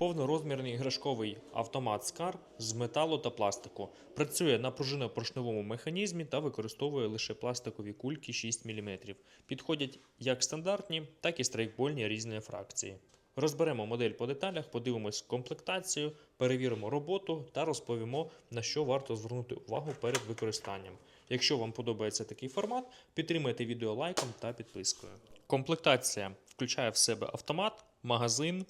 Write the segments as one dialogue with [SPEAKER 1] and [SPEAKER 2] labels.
[SPEAKER 1] Повнорозмірний іграшковий автомат Скар з металу та пластику. Працює на пружинно-поршневому механізмі та використовує лише пластикові кульки 6 мм. Підходять як стандартні, так і страйкбольні різної фракції. Розберемо модель по деталях, подивимось комплектацію, перевіримо роботу та розповімо, на що варто звернути увагу перед використанням. Якщо вам подобається такий формат, підтримайте відео лайком та підпискою. Комплектація включає в себе автомат, магазин,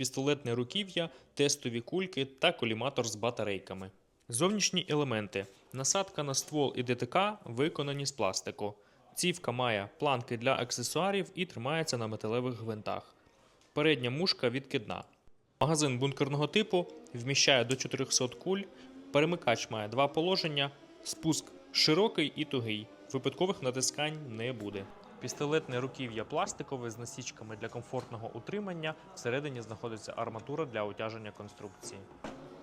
[SPEAKER 1] пістолетне руків'я, тестові кульки та коліматор з батарейками. Зовнішні елементи. Насадка на ствол і ДТК виконані з пластику. Цівка має планки для аксесуарів і тримається на металевих гвинтах. Передня мушка відкидна. Магазин бункерного типу вміщає до 400 куль. Перемикач має два положення. Спуск широкий і тугий. Випадкових натискань не буде. Пістолетне руків'я пластикове з насічками для комфортного утримання. Всередині знаходиться арматура для утяження конструкції.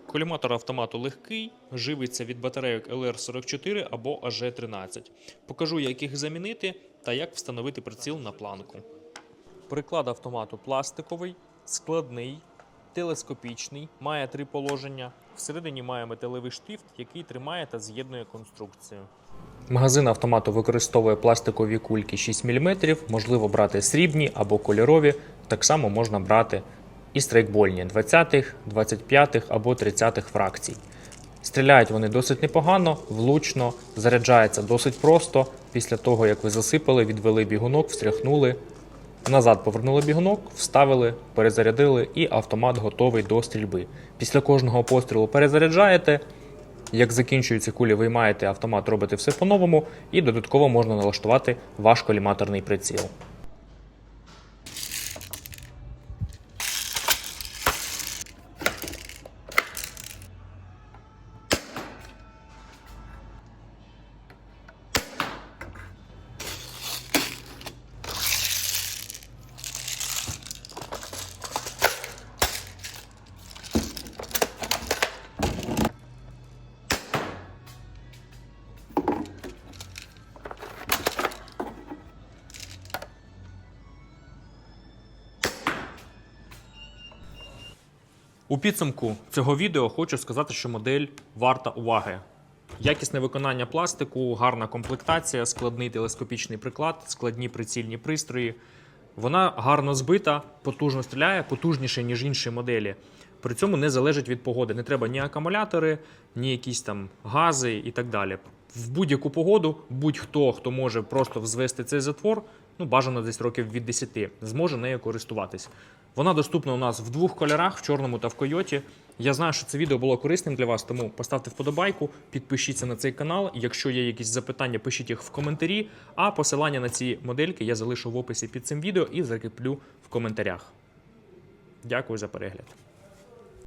[SPEAKER 1] Коліматор автомату легкий, живиться від батарейок LR44 або AG13. Покажу, як їх замінити та як встановити приціл на планку. Приклад автомату пластиковий, складний, телескопічний, має три положення. Всередині має металевий штифт, який тримає та з'єднує конструкцію. Магазин автомату використовує пластикові кульки 6 мм, можливо брати срібні або кольорові. Так само можна брати і страйкбольні 20-х, 25-х або 30-х фракцій. Стріляють вони досить непогано, влучно, заряджається досить просто. Після того, як ви засипали, відвели бігунок, встряхнули, назад повернули бігунок, вставили, перезарядили і автомат готовий до стрільби. Після кожного пострілу перезаряджаєте. Як закінчуються кулі, виймаєте автомат, робите все по-новому, і додатково можна налаштувати ваш коліматорний приціл. У підсумку цього відео хочу сказати, що модель варта уваги. Якісне виконання пластику, гарна комплектація, складний телескопічний приклад, складні прицільні пристрої. Вона гарно збита, потужно стріляє, потужніше, ніж інші моделі. При цьому не залежить від погоди. Не треба ні акумулятори, ні якісь там гази і так далі. В будь-яку погоду будь-хто, хто може просто взвести цей затвор, ну бажано десь років від 10, зможе нею користуватись. Вона доступна у нас в двох кольорах: в чорному та в койоті. Я знаю, що це відео було корисним для вас, тому поставте вподобайку, підпишіться на цей канал. Якщо є якісь запитання, пишіть їх в коментарі. А посилання на ці модельки я залишу в описі під цим відео і закріплю в коментарях. Дякую за перегляд.